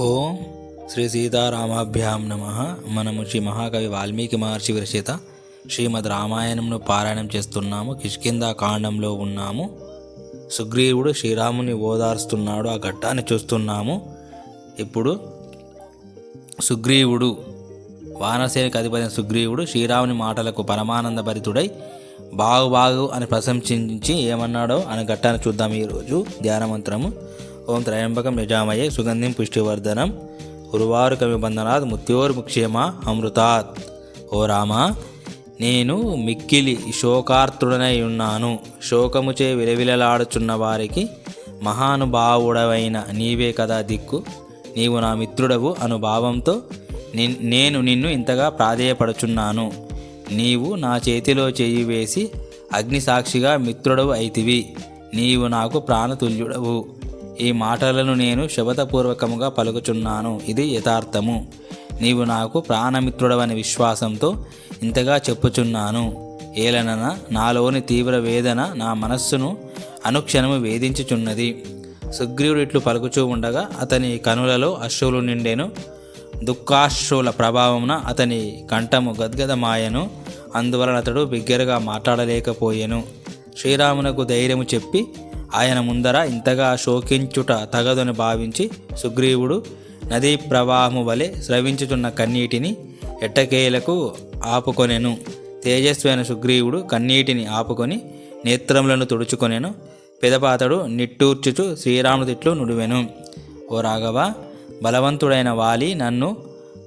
ఓం శ్రీ సీతారామాభ్యాం నమ. మనము శ్రీ మహాకవి వాల్మీకి మహర్షి విరచిత శ్రీమద్ రామాయణంను పారాయణం చేస్తున్నాము. కిష్కింద కాండంలో ఉన్నాము. సుగ్రీవుడు శ్రీరాముని ఓదార్స్తున్నాడు. ఆ ఘట్టాన్ని చూస్తున్నాము. ఇప్పుడు సుగ్రీవుడు వానసేనికి అధిపతి సుగ్రీవుడు శ్రీరాముని మాటలకు పరమానంద భరితుడై బాగు బాగు అని ప్రశంసించి ఏమన్నాడో అనే ఘట్టాన్ని చూద్దాం ఈరోజు ధ్యానమంత్రము. ఓం త్రయంబకం నిజామయే సుగంధిం పుష్టివర్ధనం. ఉరువారు కవిబంధనాత్ ముత్యోర్ముక్షేమ అమృతాత్. ఓ రామా నేను మిక్కిలి శోకార్తుడనై ఉన్నాను. శోకముచే విలవిలలాడుచున్న వారికి మహానుభావుడవైన నీవే కదా దిక్కు. నీవు నా మిత్రుడవు అనుభావంతో నిన్- నేను నిన్ను ఇంతగా ప్రాధేయపడుచున్నాను. నీవు నా చేతిలో చేయి వేసి అగ్నిసాక్షిగా మిత్రుడవు అయితివి. నీవు నాకు ప్రాణతుల్యుడవు. ఈ మాటలను నేను శపథపూర్వకముగా పలుకుచున్నాను. ఇది యథార్థము. నీవు నాకు ప్రాణమిత్రుడవని విశ్వాసంతో ఇంతగా చెప్పుచున్నాను. ఏలనన నాలోని తీవ్ర వేదన నా మనస్సును అనుక్షణము వేధించుచున్నది. సుగ్రీవుడు ఇట్లు పలుకుచూ ఉండగా అతని కనులలో అశ్రువులు నిండెను. దుఃఖాశ్రుల ప్రభావమున అతని కంఠము గద్గదమాయను. అందువలన అతడు బిగ్గరగా మాట్లాడలేకపోయెను. శ్రీరామునకు ధైర్యము చెప్పి ఆయన ముందర ఇంతగా శోకించుట తగదని భావించి సుగ్రీవుడు నదీ ప్రవాహము వలె స్రవించుతున్న కన్నీటిని ఎట్టకేలకు ఆపుకొనెను. తేజస్వైన సుగ్రీవుడు కన్నీటిని ఆపుకొని నేత్రములను తుడుచుకొనెను. పెదపాతడు నిట్టూర్చుచు శ్రీరాముడు తిట్లు నుడివెను. ఓ రాఘవ బలవంతుడైన వాలి నన్ను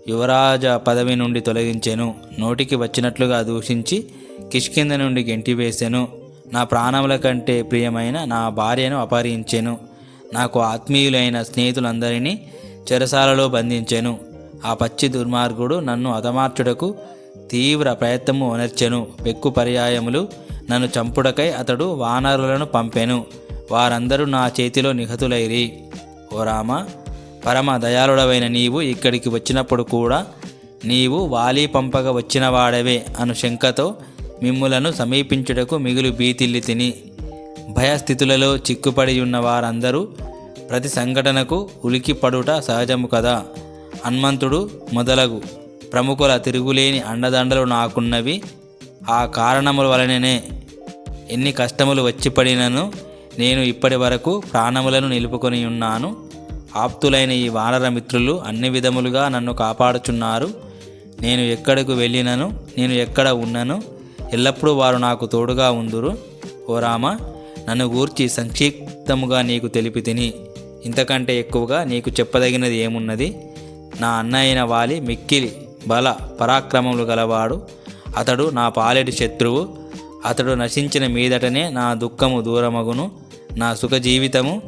యువరాజ పదవి నుండి తొలగించెను. నోటికి వచ్చినట్లుగా దూషించి కిష్కింద నుండి గెంటివేసెను. నా ప్రాణముల కంటే ప్రియమైన నా భార్యను అపహరించెను. నాకు ఆత్మీయులైన స్నేహితులందరినీ చెరసాలలో బంధించెను. ఆ పచ్చి దుర్మార్గుడు నన్ను హతమార్చుటకు తీవ్ర ప్రయత్నము ఒనర్చెను పెక్కు పర్యాయములు నన్ను చంపుడకై అతడు వానరులను పంపెను. వారందరూ నా చేతిలో నిహతులైరి. ఓ రామ పరమ దయాళుడవైన నీవు ఇక్కడికి వచ్చినప్పుడు కూడా నీవు వాలి పంపగా వచ్చిన వాడవే అను శంకతో మిమ్ములను సమీపించుటకు మిగులు బీతిల్లి తిని భయస్థితులలో చిక్కుపడి ఉన్న వారందరూ ప్రతి సంఘటనకు ఉలికిపడుట సహజము కదా? హనుమంతుడు మొదలగు. ప్రముఖుల తిరుగులేని అండదండలు నాకున్నవి. ఆ కారణముల వలననే ఎన్ని కష్టములు వచ్చి పడినను నేను ఇప్పటి వరకు ప్రాణములను నిలుపుకొని ఉన్నాను. ఆప్తులైన ఈ వానర మిత్రులు అన్ని విధములుగా నన్ను కాపాడుచున్నారు. నేను ఎక్కడకు వెళ్ళినను? నేను ఎక్కడ ఉన్నను? ఎల్లప్పుడూ వారు నాకు తోడుగా ఉందురు. ఓ రామ నన్ను గూర్చి సంక్షిప్తముగా నీకు తెలిపి తిని ఇంతకంటే ఎక్కువగా నీకు చెప్పదగినది ఏమున్నది? నా అన్నయ్యన వాలి మిక్కిలి బల పరాక్రమములు గలవాడు. అతడు నా పాలెడు శత్రువు. అతడు నశించిన మీదటనే నా దుఃఖము దూరమగును నా సుఖ జీవితము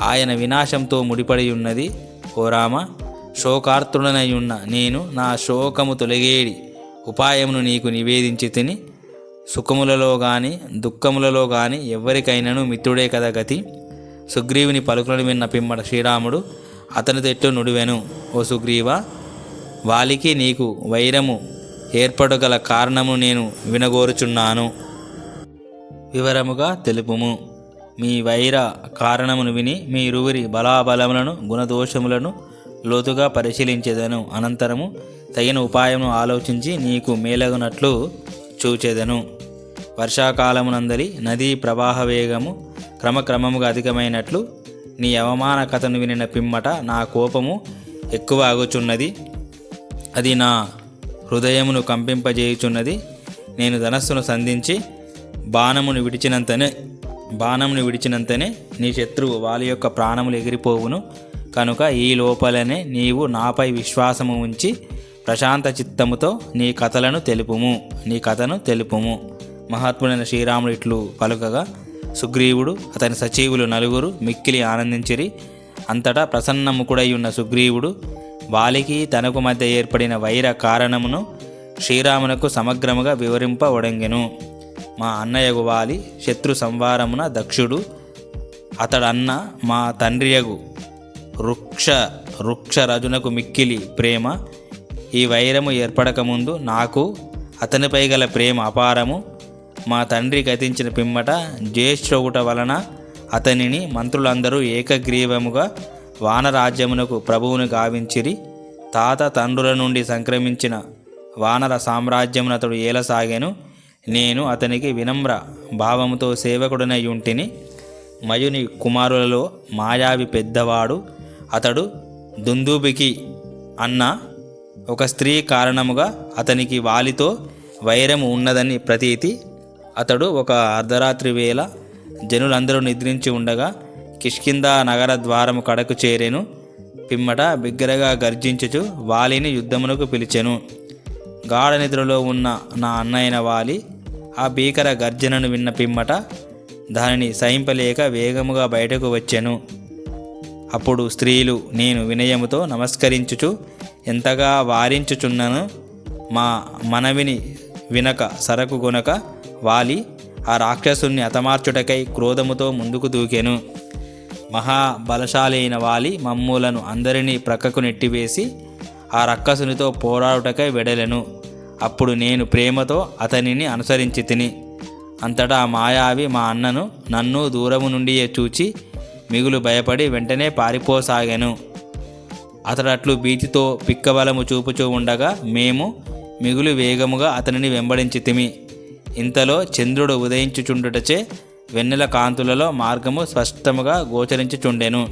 ఆయన వినాశంతో ముడిపడి ఉన్నది ఓ రామ శోకార్తుడనై ఉన్న నేను నా శోకము తొలగేడి ఉపాయమును నీకు నివేదించి తిని సుఖములలో గాని దుఃఖములలో గాని ఎవరికైనాను మిత్రుడే కదా గతి. సుగ్రీవుని పలుకులను విన్న పిమ్మట శ్రీరాముడు అతనితో ఎట్లు నుడివెను ఓ సుగ్రీవ! వాలికి నీకు వైరము ఏర్పడగల కారణము నేను వినగోరుచున్నాను. వివరముగా తెలుపుము. మీ వైర కారణమును విని మీ ఇరువురి బలాబలములను గుణదోషములను లోతుగా పరిశీలించేదను. అనంతరము తగిన ఉపాయమును ఆలోచించి నీకు మేలగునట్లు చూచెదను. వర్షాకాలమునందలి నదీ ప్రవాహ వేగము క్రమక్రమముగా అధికమైనట్లు నీ అవమాన కథను వినిన పిమ్మట నా కోపము ఎక్కువ ఆగుచున్నది అది నా హృదయమును కంపింపజేయుచున్నది. నేను ధనస్సును సంధించి బాణమును విడిచినంతనే బాణమును విడిచినంతనే నీ శత్రువు వాళ్ళ యొక్క ప్రాణములు ఎగిరిపోవును. కనుక ఈ లోపలనే నీవు నాపై విశ్వాసము ఉంచి ప్రశాంత చిత్తముతో నీ కథలను తెలుపుము నీ కథను తెలుపుము. మహాత్ముడైన శ్రీరాముడు ఇట్లు పలుకగా సుగ్రీవుడు అతని సచివులు నలుగురు మిక్కిలి ఆనందించిరి. అంతటా ప్రసన్నముకుడై ఉన్న సుగ్రీవుడు వాలికి తనకు మధ్య ఏర్పడిన వైర కారణమును శ్రీరామునకు సమగ్రముగా వివరింపవడంగెను మా అన్నయ్యగు వాలి శత్రు సంవారమున దక్షుడు అతడన్న మా తండ్రియగు వృక్ష వృక్ష రజునకు మిక్కిలి ప్రేమ ఈ వైరము ఏర్పడకముందు నాకు అతనిపై గల ప్రేమ అపారము. మా తండ్రి గతించిన పిమ్మట జ్యేష్ఠవుట వలన అతనిని మంత్రులందరూ ఏకగ్రీవముగా వానరాజ్యమునకు ప్రభువును గావించిరి. తాత తండ్రుల నుండి సంక్రమించిన వానర సామ్రాజ్యమును అతడు ఏలసాగాను. నేను అతనికి వినమ్ర భావముతో సేవకుడనై ఉంటిని మయుని కుమారులలో మాయావి పెద్దవాడు. అతడు దుందుబికి అన్న ఒక స్త్రీ కారణముగా అతనికి వాలితో వైరము ఉన్నదని ప్రతీతి. అతడు ఒక అర్ధరాత్రి వేళ జనులందరూ నిద్రించి ఉండగా కిష్కింద నగర ద్వారము కడకు చేరెను. పిమ్మట బిగ్గరగా గర్జించుచు వాలిని యుద్ధమునకు పిలిచెను. గాఢ నిద్రలో ఉన్న నా అన్నయ్యన వాలి ఆ భీకర గర్జనను విన్న పిమ్మట దానిని సహింపలేక వేగముగా బయటకు వచ్చెను. అప్పుడు స్త్రీలు నేను వినయముతో నమస్కరించుచు ఎంతగా వారించుచున్నను మా మనవిని వినక సరకు గొనక వాలి ఆ రాక్షసుని హతమార్చుటకై క్రోధముతో ముందుకు దూకెను. మహాబలశాలైన వాలి మమ్ములను అందరినీ ప్రక్కకు నెట్టివేసి ఆ రక్కసునితో పోరాడుటకై వెడలెను. అప్పుడు నేను ప్రేమతో అతనిని అనుసరించి తిని అంతటా మాయావి మా అన్నను నన్ను దూరము నుండియే చూచి మిగులు భయపడి వెంటనే పారిపోసాగాను. అతడు అట్లు భీతితో పిక్కబలము చూపుచూ ఉండగా మేము మిగులు వేగముగా అతనిని వెంబడించితిమి. ఇంతలో చంద్రుడు ఉదయించుచుండుటచే వెన్నెల కాంతులలో మార్గము స్పష్టముగా గోచరించుచుండెను.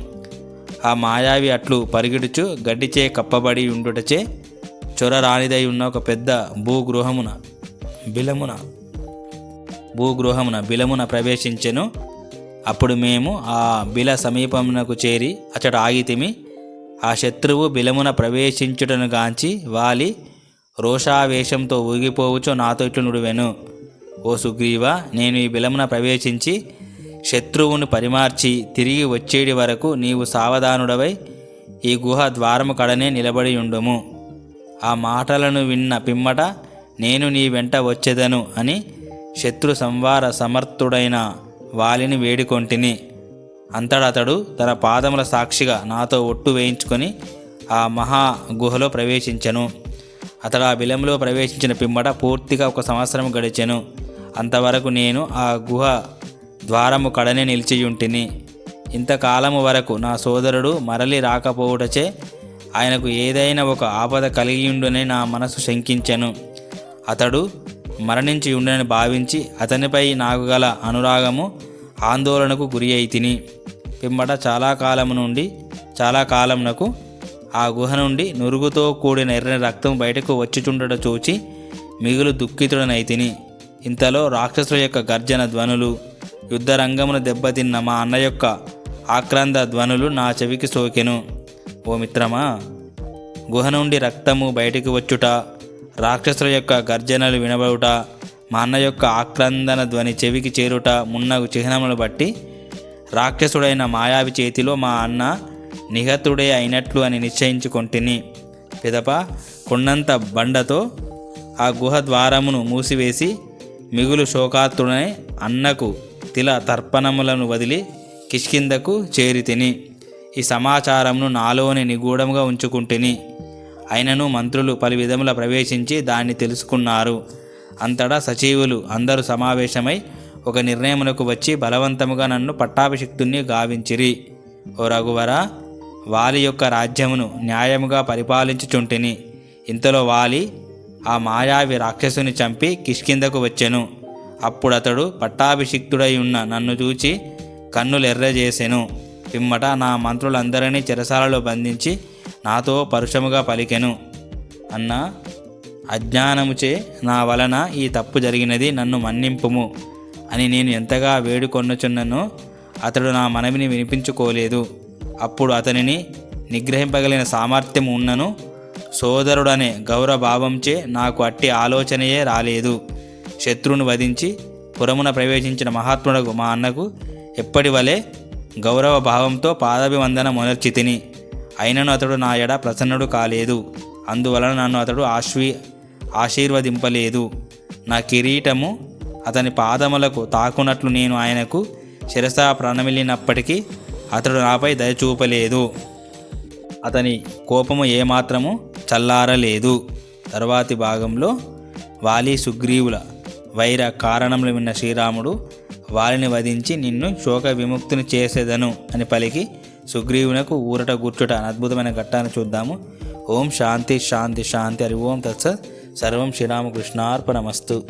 ఆ మాయావి అట్లు పరిగెడుచు గడ్డిచే కప్పబడి ఉండుటచే చొర రానిదై ఉన్న ఒక పెద్ద భూగృహమున బిలమున భూగృహమున బిలమున ప్రవేశించెను. అప్పుడు మేము ఆ బిల సమీపమునకు చేరి అచట ఆగితిమి. ఆ శత్రువు బిలమున ప్రవేశించుటను గాంచి వాలి రోషావేశంతో ఊగిపోవుచో నాతో ఇట్లు నుడివెను. ఓ సుగ్రీవ నేను ఈ బిలమున ప్రవేశించి శత్రువును పరిమార్చి తిరిగి వచ్చేటి వరకు నీవు సావధానుడవై ఈ గుహ ద్వారము కడనే నిలబడి ఉండుము ఆ మాటలను విన్న పిమ్మట నేను నీ వెంట వచ్చేదను అని శత్రు సంవార సమర్థుడైన వాలిని వేడుకొంటిని. అంతడతడు తన పాదముల సాక్షిగా నాతో ఒట్టు వేయించుకొని ఆ మహా గుహలో ప్రవేశించను. అతడు ఆ బిలంలో ప్రవేశించిన పిమ్మట పూర్తిగా ఒక సంవత్సరం గడిచెను. అంతవరకు నేను ఆ గుహ ద్వారము కడనే నిలిచియుంటిని. ఇంతకాలము వరకు నా సోదరుడు మరలి రాకపోవుటచే ఆయనకు ఏదైనా ఒక ఆపద కలిగియుండునని నా మనసు శంకించెను. అతడు మరణించి ఉండని భావించి అతనిపై నాకు గల అనురాగము ఆందోళనకు గురి అయితిని. పిమ్మట చాలా కాలం నుండి చాలా కాలమునకు ఆ గుహ నుండి నురుగుతో కూడిన ఎర్రని రక్తం బయటకు వచ్చిచుండట చూచి మిగులు దుఃఖితుడనైతిని. ఇంతలో రాక్షసుల యొక్క గర్జన ధ్వనులు యుద్ధరంగమున దెబ్బతిన్న మా అన్న యొక్క ఆక్రంద ధ్వనులు నా చెవికి సోకెను. ఓ మిత్రమా గుహ నుండి రక్తము బయటికి వచ్చుట రాక్షసుల యొక్క గర్జనలు వినబడుట మా అన్న యొక్క ఆక్రందన ధ్వని చెవికి చేరుట మున్నగు చిహ్నములు బట్టి రాక్షసుడైన మాయావి చేతిలో మా అన్న నిహతుడే అయినట్లు అని నిశ్చయించుకొంటిని. పిదప కొండంత బండతో ఆ గుహ ద్వారమును మూసివేసి మిగులు శోకాత్తుడనే అన్నకు తిల తర్పణములను వదిలి కిష్కిందకు చేరితిని. ఈ సమాచారమును నాలోని నిగూఢముగా ఉంచుకుంటుని. అయినను మంత్రులు పలు విధముల ప్రవేశించి దాన్ని తెలుసుకున్నారు. అంతటా సచివులు అందరూ సమావేశమై ఒక నిర్ణయమునకు వచ్చి బలవంతముగా నన్ను పట్టాభిషిక్తుణ్ణి గావించిరి. ఓ రఘువర వాలి యొక్క రాజ్యమును న్యాయముగా పరిపాలించుచుంటిని. ఇంతలో వాలి ఆ మాయావి రాక్షసుని చంపి కిష్కిందకు వచ్చెను. అప్పుడు అతడు పట్టాభిషిక్తుడై ఉన్న నన్ను చూచి కన్నులెర్రజేసెను. పిమ్మట నా మంత్రులందరినీ చెరసాలలో బంధించి నాతో పరుషముగా పలికెను. అన్న అజ్ఞానముచే నా వలన ఈ తప్పు జరిగినది నన్ను మన్నింపుము. అని నేను ఎంతగా వేడుకొన్నచున్ననో అతడు నా మనవిని వినిపించుకోలేదు. అప్పుడు అతనిని నిగ్రహింపగలిగిన సామర్థ్యం ఉన్నను సోదరుడనే గౌరవభావంచే నాకు అట్టి ఆలోచనయే రాలేదు. శత్రువును వధించి పురమున ప్రవేశించిన మహాత్ముడకు మా అన్నకు ఎప్పటి వలె గౌరవ భావంతో పాదాభివందన మొనర్చి తిని అయినను అతడు నా ఎడ ప్రసన్నుడు కాలేదు. అందువలన నన్ను అతడు ఆశ్వీ ఆశీర్వదింపలేదు. నా కిరీటము అతని పాదములకు తాకునట్లు నేను ఆయనకు శిరస ప్రణమిల్లినప్పటికీ అతడు నాపై దయ చూపలేదు. అతని కోపము ఏమాత్రము చల్లారలేదు. తరువాతి భాగంలో వాలి సుగ్రీవుల వైర కారణములు విన్న శ్రీరాముడు వాలిని వధించి నిన్ను శోక విముక్తిని చేసేదను అని పలికి సుగ్రీవునకు ఊరట గుర్చుట అద్భుతమైన ఘట్టాన్ని చూద్దాము. ఓం శాంతి శాంతి శాంతి. హరి ఓం తత్సత్. సర్వం శ్రీరామకృష్ణార్పణమస్తు.